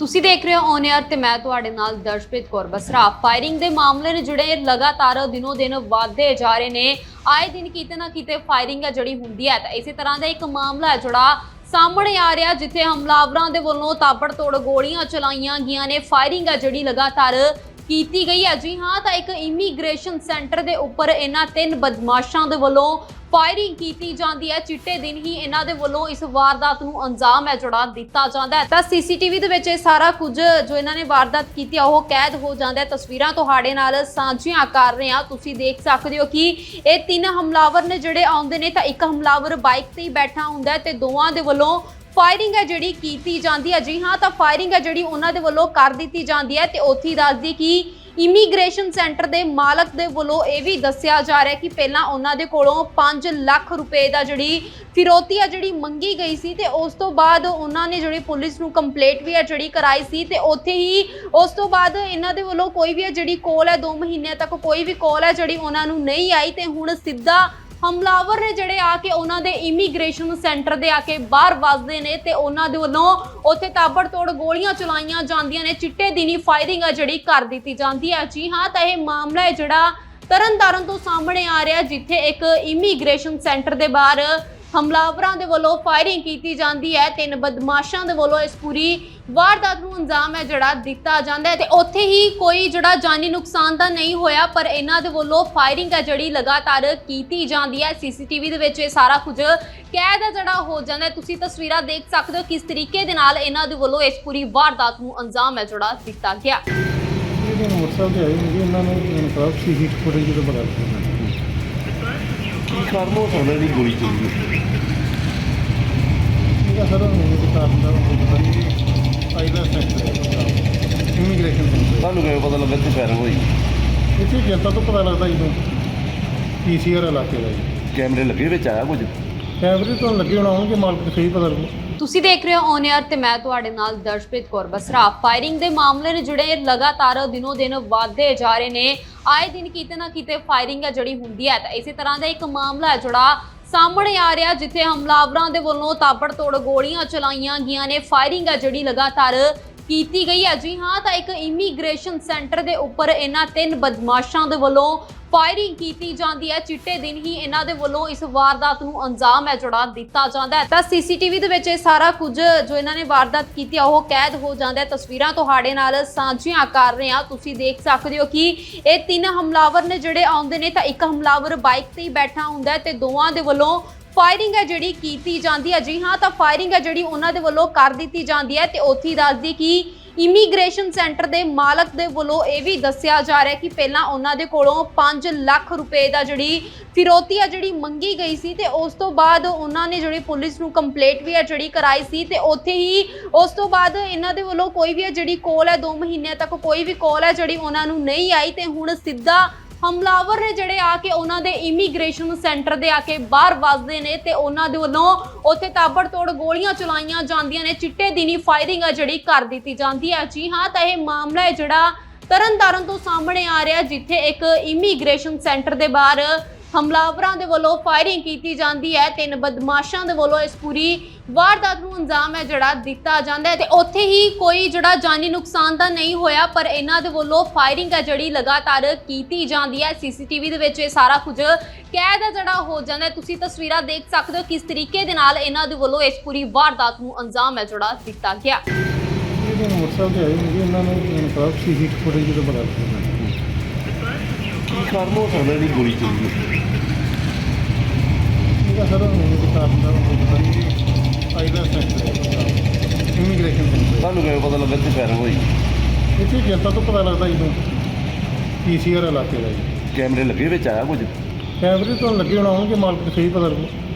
ਤੁਸੀਂ ਦੇਖ ਰਹੇ ਹੋ ਔਨ 에ਅਰ ਤੇ ਮੈਂ ਤੁਹਾਡੇ ਨਾਲ ਦਰਸ਼ਪ੍ਰੀਤ ਕੌਰ ਬਸਰਾ। ਫਾਇਰਿੰਗ ਦੇ ਮਾਮਲੇ ਨੇ ਜਿਹੜੇ ਲਗਾਤਾਰ ਦਿਨੋ ਦਿਨ ਵਧਦੇ ਜਾ ਰਹੇ ਨੇ। ਆਏ ਦਿਨ ਕਿਤੇ ਨਾ ਕਿਤੇ ਫਾਇਰਿੰਗ ਹੈ ਜਿਹੜੀ ਹੁੰਦੀ ਹੈ, ਤਾਂ ਇਸੇ ਤਰ੍ਹਾਂ ਦਾ ਇੱਕ ਮਾਮਲਾ ਹੈ ਜਿਹੜਾ ਸਾਹਮਣੇ ਆ ਰਿਹਾ, ਜਿੱਥੇ ਹਮਲਾਵਰਾਂ ਦੇ ਵੱਲੋਂ ਤਾਬੜਤੋੜ ਗੋਲੀਆਂ ਚਲਾਈਆਂ ਗਈਆਂ ਨੇ। ਫਾਇਰਿੰਗ ਹੈ ਜਿਹੜੀ ਲਗਾਤਾਰ ਕੀਤੀ ਗਈ ਹੈ। ਜੀ ਹਾਂ, ਤਾਂ ਇੱਕ ਇਮੀਗ੍ਰੇਸ਼ਨ ਸੈਂਟਰ ਦੇ ਉੱਪਰ ਇਹਨਾਂ ਤਿੰਨ ਬਦਮਾਸ਼ਾਂ ਦੇ ਵੱਲੋਂ ਫਾਇਰਿੰਗ ਕੀਤੀ ਜਾਂਦੀ ਹੈ। ਚਿੱਟੇ ਦਿਨ ਹੀ ਇਹਨਾਂ ਦੇ ਵੱਲੋਂ ਇਸ ਵਾਰਦਾਤ ਨੂੰ ਅੰਜਾਮ ਹੈ ਜਿਹੜਾ ਦਿੱਤਾ ਜਾਂਦਾ ਹੈ। ਤਾਂ ਸੀਸੀਟੀਵੀ ਦੇ ਵਿੱਚ ਇਹ ਸਾਰਾ ਕੁਝ ਜੋ ਇਹਨਾਂ ਨੇ ਵਾਰਦਾਤ ਕੀਤੀ ਆ, ਉਹ ਕੈਦ ਹੋ ਜਾਂਦਾ ਹੈ। ਤਸਵੀਰਾਂ ਤੁਹਾਡੇ ਨਾਲ ਸਾਂਝੀਆਂ ਕਰ ਰਹੇ ਹਾਂ। ਤੁਸੀਂ ਦੇਖ ਸਕਦੇ ਹੋ ਕਿ ਇਹ ਤਿੰਨ ਹਮਲਾਵਰ ਨੇ ਜਿਹੜੇ ਆਉਂਦੇ ਨੇ, ਤਾਂ ਇੱਕ ਹਮਲਾਵਰ ਬਾਈਕ ਤੇ ਹੀ ਬੈਠਾ ਹੁੰਦਾ ਹੈ ਤੇ ਦੋਵਾਂ ਦੇ ਵੱਲੋਂ ਫਾਇਰਿੰਗ ਹੈ ਜਿਹੜੀ ਕੀਤੀ ਜਾਂਦੀ ਹੈ। ਜੀ ਹਾਂ, ਤਾਂ ਫਾਇਰਿੰਗ ਹੈ ਜਿਹੜੀ ਉਹਨਾਂ ਦੇ ਵੱਲੋਂ ਕਰ ਦਿੱਤੀ ਜਾਂਦੀ ਹੈ ਤੇ ਉੱਥੇ ਹੀ ਦੱਸਦੀ ਕਿ ਇਮੀਗ੍ਰੇਸ਼ਨ ਸੈਂਟਰ ਦੇ ਮਾਲਕ ਦੇ ਵੱਲੋਂ ਇਹ ਵੀ ਦੱਸਿਆ ਜਾ ਰਿਹਾ ਕਿ ਪਹਿਲਾਂ ਉਹਨਾਂ ਦੇ ਕੋਲੋਂ 5 ਲੱਖ ਰੁਪਏ ਦਾ ਜਿਹੜੀ ਫਿਰੌਤੀ ਆ, ਜਿਹੜੀ ਮੰਗੀ ਗਈ ਸੀ ਤੇ ਉਸ ਤੋਂ ਬਾਅਦ ਉਹਨਾਂ ਨੇ ਜਿਹੜੀ ਪੁਲਿਸ ਨੂੰ ਕੰਪਲੇਂਟ ਵੀ ਆ ਜਿਹੜੀ ਕਰਾਈ ਸੀ ਤੇ ਉੱਥੇ ਹੀ ਉਸ ਤੋਂ ਬਾਅਦ ਇਹਨਾਂ ਦੇ ਵੱਲੋਂ ਕੋਈ ਵੀ ਆ, ਜਿਹੜੀ ਕੋਲ ਹੈ 2 ਮਹੀਨਿਆਂ ਤੱਕ ਕੋਈ ਵੀ ਕੋਲ ਹੈ, ਜਿਹੜੀ ਉਹਨਾਂ ਨੂੰ ਨਹੀਂ ਆਈ ਤੇ ਹੁਣ ਸਿੱਧਾ ਹਮਲਾਵਰ ਨੇ ਜਿਹੜੇ ਆ ਕੇ ਉਹਨਾਂ ਦੇ ਇਮੀਗ੍ਰੇਸ਼ਨ ਸੈਂਟਰ ਦੇ ਆ ਕੇ ਬਾਹਰ ਵੱਸਦੇ ਨੇ ਤੇ ਉਹਨਾਂ ਦੇ ਵੱਲੋਂ ਉੱਥੇ ਤਾਬੜਤੋੜ ਗੋਲੀਆਂ ਚਲਾਈਆਂ ਜਾਂਦੀਆਂ ਨੇ। ਚਿੱਟੇ ਦਿਨੀ ਫਾਇਰਿੰਗ ਆ ਜਿਹੜੀ ਕਰ ਦਿੱਤੀ ਜਾਂਦੀ ਹੈ ਜੀ ਹਾਂ, ਤਾਂ ਇਹ ਮਾਮਲਾ ਹੈ ਜਿਹੜਾ ਤਰਨਤਾਰਨ ਤੋਂ ਸਾਹਮਣੇ ਆ ਰਿਹਾ, ਜਿੱਥੇ ਇੱਕ ਇਮੀਗ੍ਰੇਸ਼ਨ ਸੈਂਟਰ ਦੇ ਬਾਹਰ ਹਮਲਾਵਰਾਂ ਦੇ ਵੱਲੋਂ ਫਾਇਰਿੰਗ ਕੀਤੀ ਜਾਂਦੀ ਹੈ। ਤਿੰਨ ਬਦਮਾਸ਼ਾਂ ਦੇ ਵੱਲੋਂ ਇਸ ਪੂਰੀ ਵਾਰਦਾਤ ਨੂੰ ਅੰਜਾਮ ਹੈ ਜਿਹੜਾ ਦਿੱਤਾ ਜਾਂਦਾ ਹੈ ਤੇ ਉੱਥੇ ਹੀ ਕੋਈ ਜਿਹੜਾ ਜਾਨੀ ਨੁਕਸਾਨ ਤਾਂ ਨਹੀਂ ਹੋਇਆ, ਪਰ ਇਹਨਾਂ ਦੇ ਵੱਲੋਂ ਫਾਇਰਿੰਗ ਹੈ ਜਿਹੜੀ ਲਗਾਤਾਰ ਕੀਤੀ ਜਾਂਦੀ ਹੈ। ਸੀਸੀਟੀਵੀ ਦੇ ਵਿੱਚ ਇਹ ਸਾਰਾ ਕੁਝ ਕੈਦ ਹੈ ਜਿਹੜਾ ਹੋ ਜਾਂਦਾ ਹੈ। ਤੁਸੀਂ ਤਸਵੀਰਾਂ ਦੇਖ ਸਕਦੇ ਹੋ ਕਿਸ ਤਰੀਕੇ ਦੇ ਨਾਲ ਇਹਨਾਂ ਦੇ ਵੱਲੋਂ ਇਸ ਪੂਰੀ ਵਾਰਦਾਤ ਨੂੰ ਅੰਜਾਮ ਹੈ ਜਿਹੜਾ ਦਿੱਤਾ ਗਿਆ। ਇਹਦੇ ਮੋਟਰਸਾਈਕਲ ਤੇ ਆਏ ਨੇ ਇਹਨਾਂ ਨੂੰ ਮੈਨੂੰ ਪਤਾ ਫੁਟੇਜ ਤੋਂ ਪਤਾ ਲੱਗਿਆ ਕੀ ਕਾਰਨ ਹੋ ਸਕਦਾ ਇਹਦੀ ਗੋਲੀ ਚੱਲੀ ਹੈ? ਇਹਦਾ ਸਰ ਮੈਨੂੰ ਤਾਂ ਕਾਰਨ ਦਾ ਪਤਾ ਨਹੀਂ ਆਈਦਾ ਸੈਕਟਰ ਇਮੀਗ੍ਰੇਸ਼ਨ ਸੈਂਟਰ ਤੁਹਾਨੂੰ ਕਿਵੇਂ ਪਤਾ ਲੱਗਾ ਕਿ ਫਾਇਰ ਹੋਈ? ਇੱਥੇ ਜਨਤਾ ਤੋਂ ਪਤਾ ਲੱਗਦਾ ਜਦੋਂ ਪੀਸੀਆਰ ਇਲਾਕੇ ਦਾ ਜੀ। ਕੈਮਰੇ ਲੱਗੇ ਵਿੱਚ ਆਇਆ ਕੁਝ? ਕੈਮਰੇ ਤੋਂ ਲੱਗੇ ਹੋਣਾ ਹੋਣਗੇ ਮਾਲਕ ਨੂੰ ਸਹੀ ਪਤਾ ਲੱਗੂ। ਤੁਸੀਂ ਦੇਖ ਰਹੇ ਹੋ ਔਨ 에ਅਰ ਤੇ ਮੈਂ ਤੁਹਾਡੇ ਨਾਲ ਦਰਸ਼ਪ੍ਰੀਤ ਕੌਰ ਬਸਰਾ। ਫਾਇਰਿੰਗ ਦੇ ਮਾਮਲੇ ਨੇ ਜਿਹੜੇ ਲਗਾਤਾਰ ਦਿਨੋ ਦਿਨ ਵਧਦੇ ਜਾ ਰਹੇ ਨੇ। ਆਏ ਦਿਨ ਕਿਤੇ ਨਾ ਕਿਤੇ ਫਾਇਰਿੰਗ ਹੈ ਜਿਹੜੀ ਹੁੰਦੀ ਹੈ ਤਾਂ ਇਸੇ ਤਰ੍ਹਾਂ ਦਾ ਇੱਕ ਮਾਮਲਾ ਹੈ ਜਿਹੜਾ ਸਾਹਮਣੇ ਆ ਰਿਹਾ, ਜਿੱਥੇ ਹਮਲਾਵਰਾਂ ਦੇ ਵੱਲੋਂ ਤਾਬੜਤੋੜ ਗੋਲੀਆਂ ਚਲਾਈਆਂ ਗਈਆਂ ਨੇ। ਫਾਇਰਿੰਗ ਹੈ ਜਿਹੜੀ ਲਗਾਤਾਰ ਕੀਤੀ ਗਈ ਹੈ। ਜੀ ਹਾਂ, ਤਾਂ ਇੱਕ ਇਮੀਗ੍ਰੇਸ਼ਨ ਸੈਂਟਰ ਦੇ ਉੱਪਰ ਇਹਨਾਂ ਤਿੰਨ ਬਦਮਾਸ਼ਾਂ ਦੇ ਵੱਲੋਂ ਫਾਇਰਿੰਗ ਕੀਤੀ ਜਾਂਦੀ ਹੈ। ਚਿੱਟੇ ਦਿਨ ਹੀ ਇਹਨਾਂ ਦੇ ਵੱਲੋਂ ਇਸ ਵਾਰਦਾਤ ਨੂੰ ਅੰਜਾਮ ਹੈ ਜਿਹੜਾ ਦਿੱਤਾ ਜਾਂਦਾ ਹੈ। ਤਾਂ ਸੀਸੀਟੀਵੀ ਦੇ ਵਿੱਚ ਇਹ ਸਾਰਾ ਕੁਝ ਜੋ ਇਹਨਾਂ ਨੇ ਵਾਰਦਾਤ ਕੀਤੀ ਆ, ਉਹ ਕੈਦ ਹੋ ਜਾਂਦਾ ਹੈ। ਤਸਵੀਰਾਂ ਤੁਹਾਡੇ ਨਾਲ ਸਾਂਝੀਆਂ ਕਰ ਰਹੇ ਹਾਂ। ਤੁਸੀਂ ਦੇਖ ਸਕਦੇ ਹੋ ਕਿ ਇਹ ਤਿੰਨ ਹਮਲਾਵਰ ਨੇ ਜਿਹੜੇ ਆਉਂਦੇ ਨੇ, ਤਾਂ ਇੱਕ ਹਮਲਾਵਰ ਬਾਈਕ ਤੇ ਹੀ ਬੈਠਾ ਹੁੰਦਾ ਹੈ ਤੇ ਦੋਵਾਂ ਦੇ ਵੱਲੋਂ ਫਾਇਰਿੰਗ ਹੈ ਜਿਹੜੀ ਕੀਤੀ ਜਾਂਦੀ ਹੈ। ਜੀ ਹਾਂ, ਤਾਂ ਫਾਇਰਿੰਗ ਹੈ ਜਿਹੜੀ ਉਹਨਾਂ ਦੇ ਵੱਲੋਂ ਕਰ ਦਿੱਤੀ ਜਾਂਦੀ ਹੈ ਤੇ ਉੱਥੇ ਹੀ ਦੱਸਦੀ ਕਿ ਇਮੀਗ੍ਰੇਸ਼ਨ ਸੈਂਟਰ ਦੇ ਮਾਲਕ ਦੇ ਵੱਲੋਂ ਇਹ ਵੀ ਦੱਸਿਆ ਜਾ ਰਿਹਾ ਕਿ ਪਹਿਲਾਂ ਉਹਨਾਂ ਦੇ ਕੋਲੋਂ 5 ਲੱਖ ਰੁਪਏ ਦਾ ਜਿਹੜੀ ਫਿਰੌਤੀ ਆ, ਜਿਹੜੀ ਮੰਗੀ ਗਈ ਸੀ ਤੇ ਉਸ ਤੋਂ ਬਾਅਦ ਉਹਨਾਂ ਨੇ ਜਿਹੜੀ ਪੁਲਿਸ ਨੂੰ ਕੰਪਲੇਂਟ ਵੀ ਆ ਜਿਹੜੀ ਕਰਾਈ ਸੀ ਤੇ ਉੱਥੇ ਹੀ ਉਸ ਤੋਂ ਬਾਅਦ ਇਹਨਾਂ ਦੇ ਵੱਲੋਂ ਕੋਈ ਵੀ ਆ, ਜਿਹੜੀ ਕੋਲ ਹੈ 2 ਮਹੀਨਿਆਂ ਤੱਕ ਕੋਈ ਵੀ ਕੋਲ ਹੈ ਜਿਹੜੀ ਉਹਨਾਂ ਨੂੰ ਨਹੀਂ ਆਈ ਤੇ ਹੁਣ ਸਿੱਧਾ ਹਮਲਾਵਰ ਨੇ ਜਿਹੜੇ ਆ ਕੇ ਉਹਨਾਂ ਦੇ ਇਮੀਗ੍ਰੇਸ਼ਨ ਸੈਂਟਰ ਦੇ ਆ ਕੇ ਬਾਹਰ ਵੱਸਦੇ ਨੇ ਤੇ ਉਹਨਾਂ ਦੇ ਵੱਲੋਂ ਉੱਥੇ ਤਾਬੜਤੋੜ ਗੋਲੀਆਂ ਚਲਾਈਆਂ ਜਾਂਦੀਆਂ ਨੇ। ਚਿੱਟੇ ਦਿਨੀ ਫਾਇਰਿੰਗ ਆ ਜਿਹੜੀ ਕਰ ਦਿੱਤੀ ਜਾਂਦੀ ਹੈ ਜੀ ਹਾਂ, ਤਾਂ ਇਹ ਮਾਮਲਾ ਹੈ ਜਿਹੜਾ ਤਰਨਤਾਰਨ ਤੋਂ ਸਾਹਮਣੇ ਆ ਰਿਹਾ, ਜਿੱਥੇ ਇੱਕ ਇਮੀਗ੍ਰੇਸ਼ਨ ਸੈਂਟਰ ਦੇ ਬਾਹਰ ਹਮਲਾਵਰਾਂ ਦੇ ਵੱਲੋਂ ਫਾਇਰਿੰਗ ਕੀਤੀ ਜਾਂਦੀ ਹੈ ਤਿੰਨ ਬਦਮਾਸ਼ਾਂ ਦੇ ਵੱਲੋਂ ਇਸ ਪੂਰੀ ਵਾਰਦਾਤ ਨੂੰ ਅੰਜਾਮ ਹੈ ਜਿਹੜਾ ਦਿੱਤਾ ਜਾਂਦਾ ਹੈ ਤੇ ਉੱਥੇ ਹੀ ਕੋਈ ਜਿਹੜਾ ਜਾਨੀ ਨੁਕਸਾਨ ਤਾਂ ਨਹੀਂ ਹੋਇਆ, ਪਰ ਇਹਨਾਂ ਦੇ ਵੱਲੋਂ ਫਾਇਰਿੰਗ ਹੈ ਜਿਹੜੀ ਲਗਾਤਾਰ ਕੀਤੀ ਜਾਂਦੀ ਹੈ। ਸੀਸੀਟੀਵੀ ਦੇ ਵਿੱਚ ਇਹ ਸਾਰਾ ਕੁਝ ਕੈਦ ਹੈ ਜਿਹੜਾ ਹੋ ਜਾਂਦਾ ਹੈ। ਤੁਸੀਂ ਤਸਵੀਰਾਂ ਦੇਖ ਸਕਦੇ ਹੋ ਕਿਸ ਤਰੀਕੇ ਦੇ ਨਾਲ ਇਹਨਾਂ ਦੇ ਵੱਲੋਂ ਇਸ ਪੂਰੀ ਵਾਰਦਾਤ ਨੂੰ ਅੰਜਾਮ ਹੈ ਜਿਹੜਾ ਦਿੱਤਾ ਗਿਆ। ਇਹਦੇ ਮੋਟਰਸਾਈਕਲ ਤੇ ਆਏ ਨੇ ਇਹਨਾਂ ਨੂੰ ਮੈਨੂੰ ਪਤਾ ਫੁਟੇਜ ਤੋਂ ਪਤਾ ਲੱਗਿਆ ਕੀ ਕਾਰਨ ਹੋ ਸਕਦਾ ਇਹਦੀ ਗੋਲੀ ਚੱਲੀ ਹੈ? ਇਹਦਾ ਸਰ ਮੈਨੂੰ ਤਾਂ ਕਾਰਨ ਦਾ ਪਤਾ ਨਹੀਂ। ਆਈਦਾ ਸੈਕਟਰ ਇਮੀਗ੍ਰੇਸ਼ਨ ਸੈਂਟਰ ਤੁਹਾਨੂੰ ਕਿਵੇਂ ਪਤਾ ਲੱਗਾ ਕਿ ਫਾਇਰ ਹੋਈ? ਇੱਥੇ ਜਨਤਾ ਤੋਂ ਪਤਾ ਲੱਗਦਾ ਜਦੋਂ ਪੀਸੀਆਰ ਇਲਾਕੇ ਦਾ ਜੀ। ਕੈਮਰੇ ਲੱਗੇ ਵਿੱਚ ਆਇਆ ਕੁਝ? ਕੈਮਰੇ ਤੋਂ ਲੱਗੇ ਹੋਣਾ ਹੋਣਗੇ ਮਾਲਕ ਨੂੰ ਸਹੀ ਪਤਾ ਲੱਗੂ।